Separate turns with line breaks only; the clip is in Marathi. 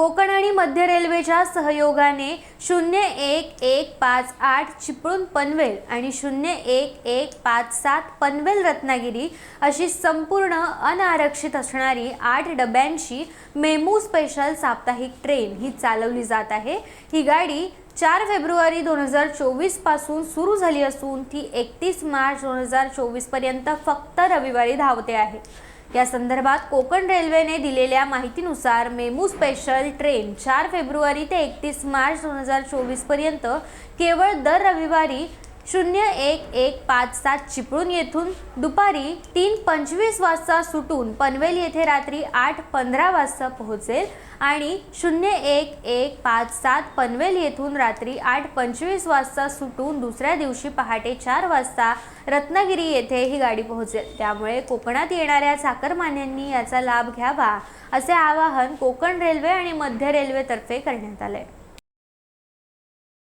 कोकण आणि मध्य रेल्वेच्या सहयोगाने शून्य एक एक पाच आठ चिपळूण पनवेल आणि शून्य एक एक पाच सात पनवेल रत्नागिरी अशी संपूर्ण अनारक्षित असणारी आठ डब्यांची मेमू स्पेशल साप्ताहिक ट्रेन ही चालवली जात आहे. ही गाडी चार फेब्रुवारी दोन हजार चोवीसपासून सुरू झाली असून ती एकतीस मार्च दोन हजार चोवीसपर्यंत फक्त रविवारी धावते आहे. या संदर्भात कोकण रेल्वेने दिलेल्या माहितीनुसार मेमू स्पेशल ट्रेन चार फेब्रुवारी ते एकतीस मार्च दोन हजार चोवीसपर्यंत केवळ दर रविवारी शून्य एक एक पाच सात चिपळूण येथून दुपारी तीन पंचवीस वाजता सुटून पनवेल येथे रात्री आठ पंधरा वाजता पोहोचेल आणि शून्य एक एक पाच सात पनवेल येथून रात्री आठ पंचवीस वाजता सुटून दुसऱ्या दिवशी पहाटे चार वाजता रत्नागिरी येथे ही गाडी पोहोचेल. त्यामुळे कोकणात येणाऱ्या चाकरमान्यांनी याचा लाभ घ्यावा असे आवाहन कोकण रेल्वे आणि मध्य रेल्वेतर्फे करण्यात आले